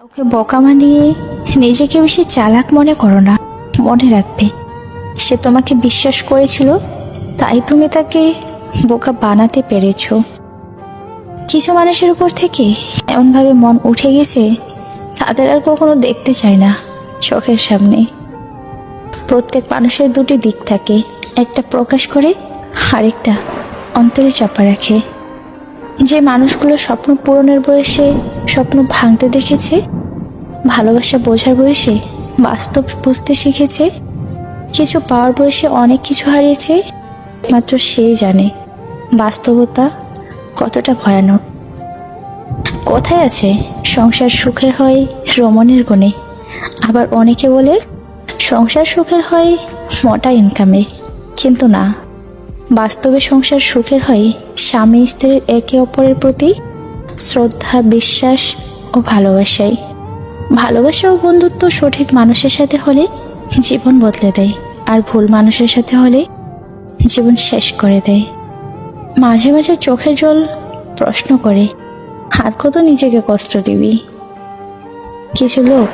কাউকে বোকা মানিয়ে নিজেকে বেশি চালাক মনে করো না, মনে রাখবে। সে তোমাকে বিশ্বাস করেছিল, তাই তুমি তাকে বোকা বানাতে পেরেছ। কিছু মানুষের উপর থেকে এমনভাবে মন উঠে গেছে, তাদের আর কখনো দেখতে চায় না চোখের সামনে। প্রত্যেক মানুষের দুটি দিক থাকে, একটা প্রকাশ করে আরেকটা অন্তরে চাপা রাখে। যে মানুষগুলো স্বপ্ন পূরণের বয়সে স্বপ্ন ভাঙতে দেখেছে, ভালোবাসা বোঝার বয়সে, বাস্তব বুঝতে শিখেছে, কিছু পাওয়ার বয়সে অনেক কিছু হারিয়েছে, মাত্র সেই জানে বাস্তবতা কতটা ভয়ানক। কোথায় আছে সংসার সুখের হয় রমণের গুণে, আবার অনেকে বলে সংসার সুখের হয় মোটা ইনকামে কিন্তু না। বাস্তবে সংসার সুখের হয়, স্বামী স্ত্রীর একে অপরের প্রতি শ্রদ্ধা, বিশ্বাস ও ভালোবাসায় ভালোবাসা ও বন্ধুত্ব সঠিক মানুষের সাথে হলে জীবন বদলে দেয় আর ভুল মানুষের সাথে হলে জীবন শেষ করে দেয়। মাঝে মাঝে চোখের জল প্রশ্ন করে, আর কত নিজেকে কষ্ট দিবি? কিছু লোক,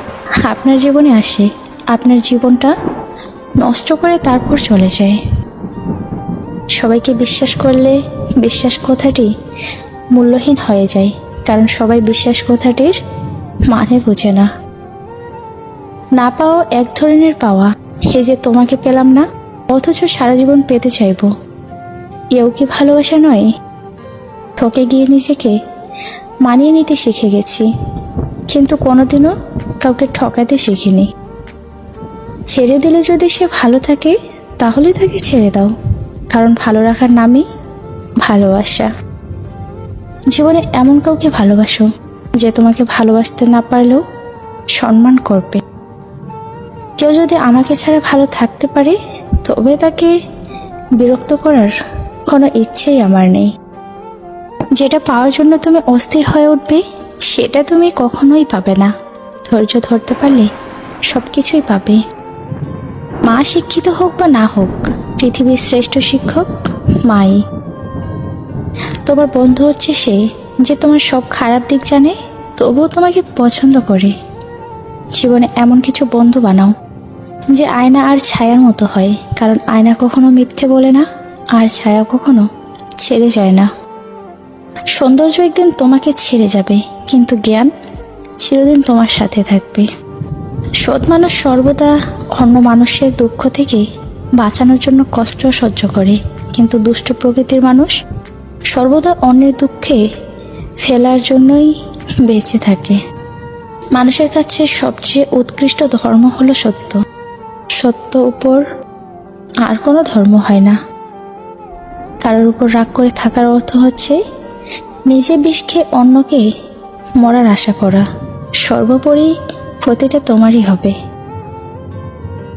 আপনার জীবনে আসে, আপনার জীবনটা নষ্ট করে তারপর চলে যায়। সবাইকে বিশ্বাস করলে বিশ্বাস কথাটি মূল্যহীন হয়ে যায়, কারণ সবাই বিশ্বাস কথাটির মানে বোঝে না। না পাওয়া এক ধরনের পাওয়া সে যে তোমাকে পেলাম না, অথচ সারা জীবন পেতে চাইব। এও কি ভালোবাসা নয়? ঠকে গিয়ে নিজেকে মানিয়ে নিতে শিখে গেছি, কিন্তু কোনোদিনও কাউকে ঠকাতে শিখিনি। ছেড়ে দিলে যদি সে ভালো থাকে, তাহলে তাকে ছেড়ে দাও। কারণ ভালো রাখার নামই ভালোবাসা। জীবনে এমন কাউকে ভালোবাসো যে তোমাকে ভালোবাসতে না পারলেও সম্মান করবে। কেউ যদি আমাকে ছাড়া ভালো থাকতে পারে, তবে তাকে বিরক্ত করার কোনো ইচ্ছেই আমার নেই। যেটা পাওয়ার জন্য তুমি অস্থির হয়ে উঠবে, সেটা তুমি কখনোই পাবে না। ধৈর্য ধরতে পারলে সব কিছুই পাবে। মা শিক্ষিত হোক বা না হোক পৃথিবীর শ্রেষ্ঠ শিক্ষক মাই। তোমার বন্ধু হচ্ছে সে যে তোমার সব খারাপ দিক জানে, তবুও তোমাকে পছন্দ করে। জীবনে এমন কিছু বন্ধু বানাও, যে আয়না আর ছায়ার মতো হয়, কারণ আয়না কখনো মিথ্যে বলে না, আর ছায়া কখনো ছেড়ে যায় না। সৌন্দর্য একদিন তোমাকে ছেড়ে যাবে, কিন্তু জ্ঞান চিরদিন তোমার সাথে থাকবে। সৎ মানুষ সর্বদা অন্য মানুষের দুঃখ থেকে বাঁচানোর জন্য কষ্ট সহ্য করে। কিন্তু দুষ্ট প্রকৃতির মানুষ সর্বদা অন্যের দুঃখে ফেলার জন্যই বেঁচে থাকে। মানুষের কাছে সবচেয়ে উৎকৃষ্ট ধর্ম হলো সত্য। সত্য উপর আর কোনো ধর্ম হয় না। কারোর উপর রাগ করে থাকার অর্থ হচ্ছে নিজে বিষ খেয়ে অন্যকে মরার আশা করা। সর্বোপরি ক্ষতিটা তোমারই হবে।